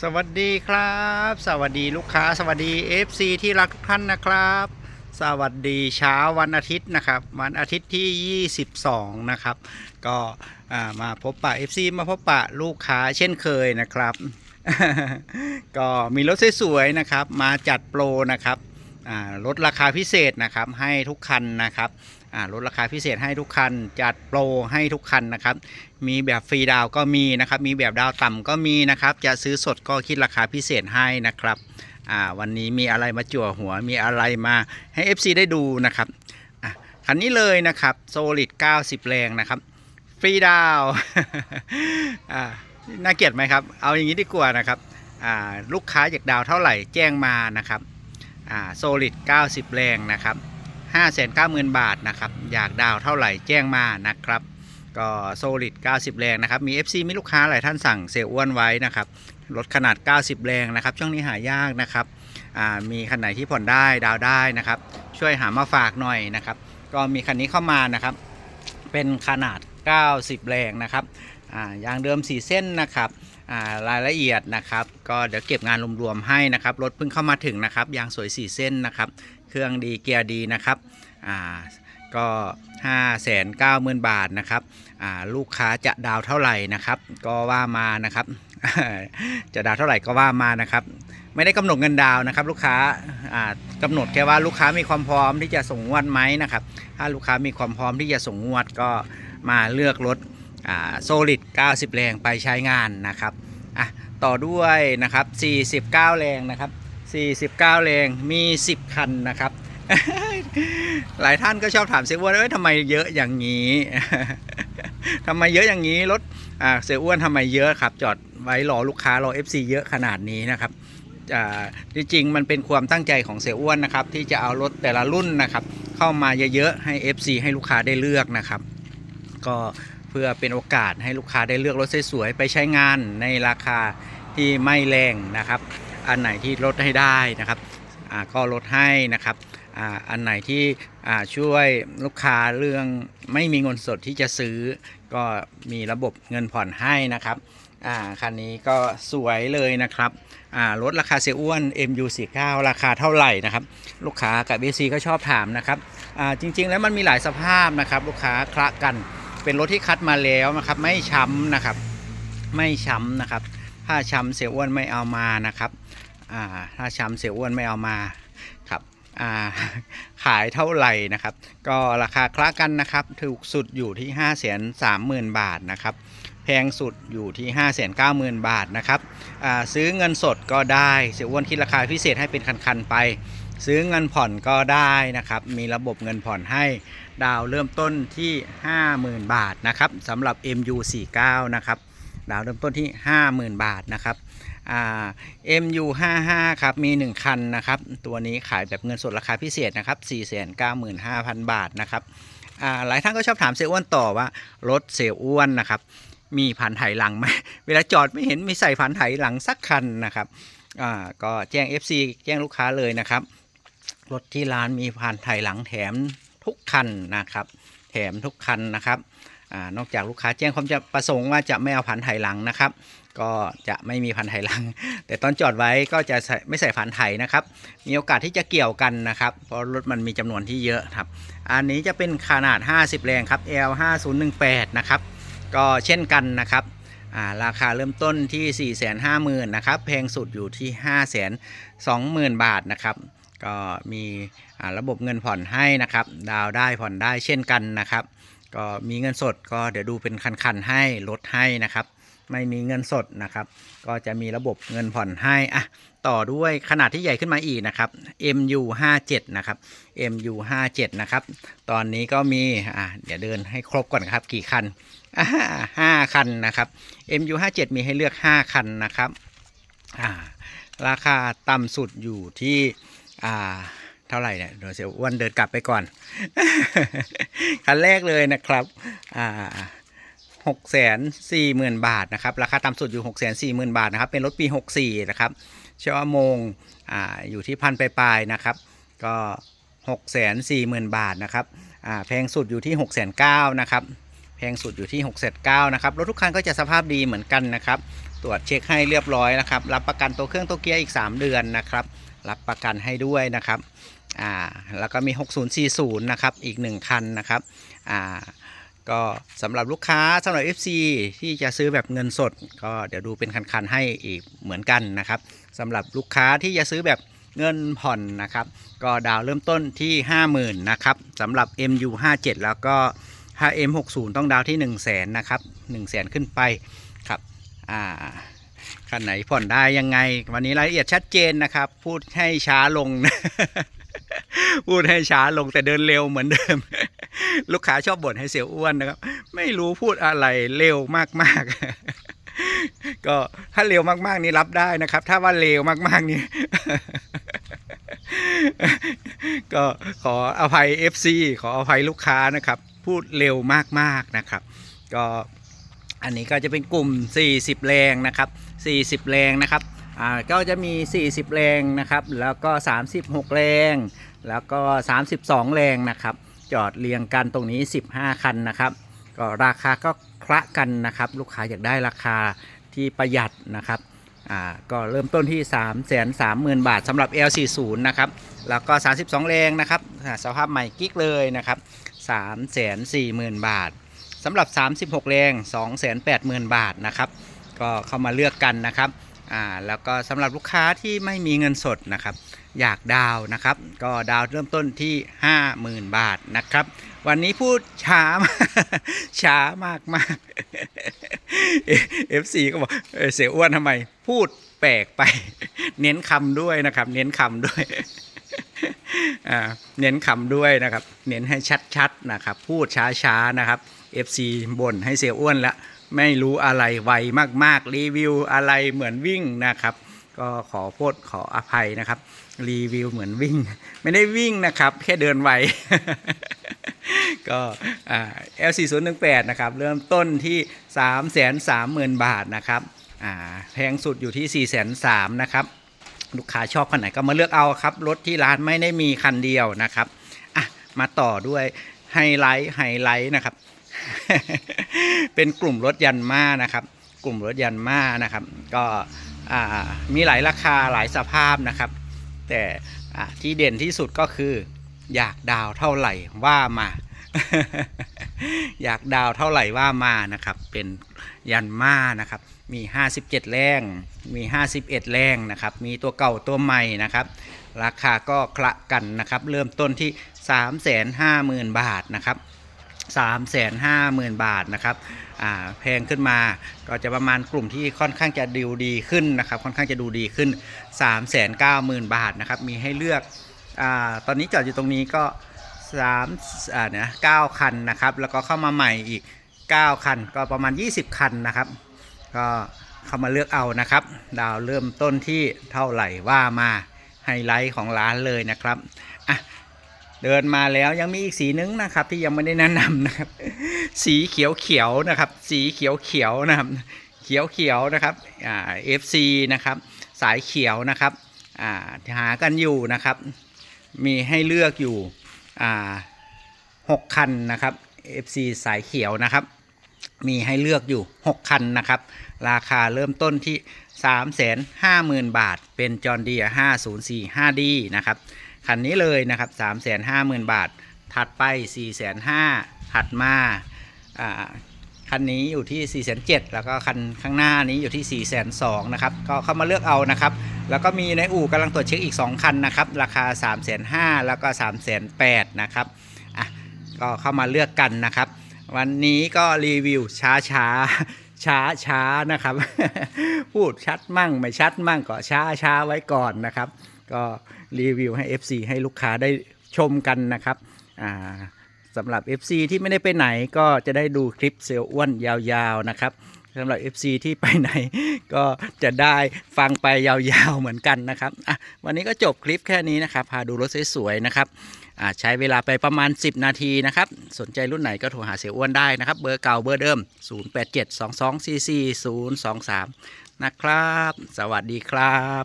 สวัสดีครับ สวัสดีลูกค้า สวัสดี FC ที่รักทุกท่านนะครับ สวัสดีเช้าวันอาทิตย์นะครับ วันอาทิตย์ที่ 22 นะครับ ก็มาพบปะ FC มาพบปะลูกค้าเช่นเคยนะครับ ก็มีรถสวยๆนะครับ มาจัดโปรนะครับอ่าลดราคาพิเศษนะครับให้ทุกคันนะครับ ลดราคาพิเศษให้ทุกคัน จัดโปรให้ทุกคันนะครับ มีแบบฟรีดาวก็มีนะครับ มีแบบดาวต่ำก็มีนะครับ จะซื้อสดก็คิดราคาพิเศษให้นะครับวันนี้มีอะไรมาจั่วหัว มีอะไรมาให้ FC ได้ดูนะครับคันนี้เลยนะครับ Solid 90 แรงนะครับ ฟรีดาวน่าเกลียดไหมครับ เอาอย่างนี้ดีกว่านะครับลูกค้าอยากดาวเท่าไหร่แจ้งมานะครับอ่า Solid 90 แรงนะครับ 590,000 บาทนะครับ อยากดาวเท่าไหร่แจ้งมานะครับ ก็โซลิด90 แรงนะครับ มี FC มีลูกค้าหลายท่านสั่งเซลอ้วนไว้นะครับรถขนาด 90 แรงนะครับ ช่วงนี้หายากนะครับอ่ามีคันไหนที่ผ่อนได้ดาวได้นะครับ ช่วยหามาฝากหน่อยนะครับ ก็มีคันนี้เข้ามานะครับ เป็นขนาด 90 แรงนะครับยางเดิม 4 เส้นนะครับอ่ารายละเอียดนะครับ ก็เดี๋ยวเก็บงานรวมๆให้นะครับรถเพิ่งเข้ามาถึงนะครับยางสวย 4 เส้นนะครับ เครื่องดีเกียร์ดีนะครับอ่าก็5 9 0 0 0 0 บาทนะครับอ่าลูกค้าจะดาวเท่าไหร่นะครับ ก็ว่ามานะครับ จะดาวเท่าไหร่ก็ว่ามานะครับ ไม่ได้กำหนดเงินดาวนะครับ ลูกค้าอ่ากำหนดแค่ว่าลูกค้ามีความพร้อมที่จะส่งงวดไหมนะครับ ถ้าลูกค้ามีความพร้อมที่จะส่งงวดก็มาเลือกรถอ่าโซลิด90 แรงไปใช้งานนะครับอะต่อด้วยนะครับ49 แรงนะครับ 49 แรง มี 10 คันนะครับ หลายท่านก็ชอบถามเสียอ้วนเอ้ยทำไมเยอะอย่างนี้ ทำไมเยอะอย่างนี้รถอ่าเสียอ้วนทำไมเยอะครับ จอดไว้รอลูกค้ารอ FC เยอะขนาดนี้นะครับอ่าจริงๆมันเป็นความตั้งใจของเสียอ้วนนะครับ ที่จะเอารถแต่ละรุ่นนะครับ เข้ามาเยอะๆให้ FC ให้ลูกค้าได้เลือกนะครับ ก็เพื่อเป็นโอกาสให้ลูกค้าได้เลือกรถสวยๆไปใช้งานในราคาที่ไม่แรงนะครับ อันไหนที่ลดให้ได้นะครับก็ลดให้นะครับอันไหนที่ช่วยลูกค้าเรื่องไม่มีเงินสดที่จะซื้อ ก็มีระบบเงินผ่อนให้นะครับคันนี้ก็สวยเลยนะครับรถราคาเสียอ้วน MU49 ราคาเท่าไหร่นะครับ ลูกค้ากับ BC ก็ชอบถามนะครับจริงๆแล้วมันมีหลายสภาพนะครับ ลูกค้าคละกันเป็นรถที่คัดมาแล้วนะครับ ไม่ช้ำนะครับ ไม่ช้ำนะครับ ถ้าช้ำเสียอ้วนไม่เอามานะครับอ่าถ้าช้ำเสียอ้วนไม่เอามาครับอ่าขายเท่าไหร่นะครับ ก็ราคาคละกันนะครับถูกสุดอยู่ที่5 3 0 0 0 0บาทนะครับแพงสุดอยู่ที่ 5 9 0 0 0 0 บาทนะครับอ่าซื้อเงินสดก็ได้เสียอ้วนคิดราคาพิเศษให้เป็นคันๆไป ซื้อเงินผ่อนก็ได้นะครับ มีระบบเงินผ่อนให้ดาวเริ่มต้นที่ 50,000 บาทนะครับสำหรับ MU49 นะครับ ดาวเริ่มต้นที่ 50,000 บาทนะครับอ่า MU55 ครับมี 1 คันนะครับ ตัวนี้ขายแบบเงินสดราคาพิเศษนะครับ 495,000 บาทนะครับอ่าหลายท่านก็ชอบถามเซลอ้วนต่อว่ารถเซลอ้วนนะครับมีพันไถหลังไหมเวลาจอดไม่เห็นมีใส่พันไถหลังสักคันนะครับอ่าก็แจ้ง FC แจ้งลูกค้าเลยนะครับรถที่ร้านมีพันไถหลังแถมทุกคันนะครับ แถมทุกคันนะครับ อนอกจากลูกค้าแจ้งความจะประสงค์ว่าจะไม่เอาพันไถหลังนะครับ ก็จะไม่มีพันไถหลัง แต่ตอนจอดไว้ก็จะไม่ใส่พันไถนะครับ มีโอกาสที่จะเกี่ยวกันนะครับ เพราะรถมันมีจำนวนที่เยอะครับ อันนี้จะเป็นขนาด 50 แรงครับ L 5018 นะครับ ก็เช่นกันนะครับาราคาเริ่มต้นที่ 450,000นะครับ แพงสุดอยู่ที่ 520,000 บาทนะครับ ก็มีระบบเงินผ่อนให้นะครับ ดาวได้ผ่อนได้เช่นกันนะครับ ก็มีเงินสดก็เดี๋ยวดูเป็นคันๆให้ลดให้นะครับ ไม่มีเงินสดนะครับ ก็จะมีระบบเงินผ่อนให้อะต่อด้วยขนาดที่ใหญ่ขึ้นมาอีกนะครับ MU 57 นะครับ MU 57 นะครับ ตอนนี้ก็มีอะเดี๋ยวเดินให้ครบก่อนครับกี่คันอ่าห้าคันนะครับ MU 57 มีให้เลือก 5 คันนะครับอ่าราคาต่ำสุดอยู่ที่อ่า เท่าไหร่เนี่ยเดี๋ยวเสียอ้วนเดินกลับไปก่อน คันแรกเลยนะครับอ่าหกแสนสี่หมื่นบาทนะครับราคาต่ำสุดอยู่หกแสนสี่หมื่นบาทนะครับเป็นรถปีหกสี่นะครับชั่วโมงอ่าอยู่ที่พันปลายๆนะครับ ก็หกแสนสี่หมื่นบาทนะครับอ่าแพงสุดอยู่ที่หกแสนเก้านะครับแพงสุดอยู่ที่6กแสนเก้านะครับรถทุกคันก็จะสภาพดีเหมือนกันนะครับ ตรวจเช็คให้เรียบร้อยนะครับ รับประกันตัวเครื่องตัวเกียร์อีก 3 เดือนนะครับ รับประกันให้ด้วยนะครับอ่าแล้วก็มี 6040 นะครับอีก 1 คันนะครับอ่าก็สำหรับลูกค้าสำหรับ FC ที่จะซื้อแบบเงินสด ก็เดี๋ยวดูเป็นคันๆให้อีกเหมือนกันนะครับสำหรับลูกค้าที่จะซื้อแบบเงินผ่อนนะครับ ก็ดาวเริ่มต้นที่ 50,000นะครับสำหรับ MU 57 แล้วก็ถ้า M60 ต้องดาวที่ 1 0 0 0 0แสนนะครับ1 0 0 0 0แสนขึ้นไป อ่าคันไหนผ่อนได้ยังไง วันนี้รายละเอียดชัดเจนนะครับ พูดให้ช้าลง พูดให้ช้าลงแต่เดินเร็วเหมือนเดิม ลูกค้าชอบบ่นให้เสียอ้วนนะครับ ไม่รู้พูดอะไรเร็วมากๆ ก็ถ้าเร็วมากๆนี่รับได้นะครับ ถ้าว่าเร็วมากๆนี่ก็ขออภัย FC ขออภัยลูกค้านะครับ พูดเร็วมากๆนะครับ ก็ อันนี้ก็จะเป็นกลุ่ม 40 แรงนะครับ 40 แรงนะครับอ่าก็จะมี 40 แรงนะครับ แล้วก็ 36 แรง แล้วก็ 32 แรงนะครับ จอดเรียงกันตรงนี้ 15 คันนะครับ ก็ราคาก็คละกันนะครับ ลูกค้าอยากได้ราคาที่ประหยัดนะครับอ่าก็เริ่มต้นที่ 3 3 0 0 0 0 บาทสำหรับ L40 นะครับ แล้วก็ 32 แรงนะครับสภาพใหม่กิ๊กเลยนะครับ 3 4 0 0 0 0 บาท สำหรับ 36 แรง 2 8 0 0 0 0 บาทนะครับ ก็เข้ามาเลือกกันนะครับอ่าแล้วก็สำหรับลูกค้าที่ไม่มีเงินสดนะครับ อยากดาวนะครับ ก็ดาวเริ่มต้นที่ 50,000 บาทนะครับ วันนี้พูดช้ามากช้ามากมากเอฟซีก็บอกเสียอ้วนทำไม พูดแปลกไป เน้นคำด้วยนะครับ เน้นคำด้วยอ่าเน้นคำด้วยนะครับ เน้นให้ชัดๆนะครับ พูดช้าๆนะครับ FC บ่นให้เสียอ้วนแล้วไม่รู้อะไรไวมากๆ รีวิวอะไรเหมือนวิ่งนะครับ ก็ขอโทษขออภัยนะครับ รีวิวเหมือนวิ่ง ไม่ได้วิ่งนะครับ แค่เดินไวก็ L4018 นะครับ เริ่มต้นที่ 330,000 บาทนะครับแพงสุดอยู่ที่4 3 0 0 0นะครับ ลูกค้าชอบคันไหนก็มาเลือกเอาครับ รถที่ร้านไม่ได้มีคันเดียวนะครับมาต่อด้วยไฮไลท์ไฮไลท์นะครับ เป็นกลุ่มรถยันมานะครับ กลุ่มรถยันมานะครับ ก็มีหลายราคาหลายสภาพนะครับ แต่ที่เด่นที่สุดก็คือ อยากดาวเท่าไหร่ว่ามาอยากดาวเท่าไหร่ว่ามานะครับ เป็นยันมานะครับ มี 57 แรงมี 51 แรงนะครับ มีตัวเก่าตัวใหม่นะครับ ราคาก็คละกันนะครับ เริ่มต้นที่ 350,000 บาทนะครับ 350,000 บาทนะครับแพงขึ้นมาก็จะประมาณกลุ่มที่ค่อนข้างจะดูดีขึ้นนะครับ ค่อนข้างจะดูดีขึ้น 390,000 บาทนะครับ มีให้เลือกอตอนนี้จอดอยู่ตรงนี้ก็3อ่าเนี่ย9คันนะครับ แล้วก็เข้ามาใหม่อีก 9 คัน ก็ประมาณ 20 คันนะครับ ก็เข้ามาเลือกเอานะครับ ดาวเริ่มต้นที่เท่าไหร่ว่ามาไฮไลท์ของร้านเลยนะครับอะ เดินมาแล้วยังมีอีกสีนึงนะครับ ที่ยังไม่ได้แนะนำนะครับ สีเขียวเขียวๆนะครับ สีเขียวเขียวๆนะครับ เขียวเขียวๆนะครับอ่า FC นะครับ สายเขียวนะครับอ่าหากันอยู่นะครับ มีให้เลือกอยู่อ่าหกคันนะครับ FC สายเขียวนะครับ มีให้เลือกอยู่ 6 คันนะครับ ราคาเริ่มต้นที่ 350,000 บาท เป็นจอ n ดีย504 5D นะครับ คันนี้เลยนะครับ350,000บาท ถัดไป450,000ถัดมาอ่าคันนี้อยู่ที่407แล้วก็คันข้างหน้านี้อยู่ที่402นะครับ ก็เข้ามาเลือกเอานะครับ แล้วก็มีในอู่กำลังตรวจเช็คอีก 2 คันนะครับ ราคา 3 5 0 0 0แล้วก็308นะครับ อะ ก็เข้ามาเลือกกันนะครับ วันนี้ก็รีวิวช้าช้าช้าช้านะครับ พูดชัดมั่งไม่ชัดมั่งก็ช้าช้าไว้ก่อนนะครับก็รีวิวให้ FC ให้ลูกค้าได้ชมกันนะครับสำหรับ FC ที่ไม่ได้ไปไหนก็จะได้ดูคลิปเซลอ้วนยาวๆนะครับสำหรับ FC ที่ไปไหนก็จะได้ฟังไปยาวๆเหมือนกันนะครับอะวันนี้ก็จบคลิปแค่นี้นะครับ พาดูรถสวยๆนะครับอ่าใช้เวลาไปประมาณ 10 นาทีนะครับ สนใจรุ่นไหนก็โทรหาเสียอ้วนได้นะครับ เบอร์เก่าเบอร์เดิม 0872244023 นะครับ สวัสดีครับ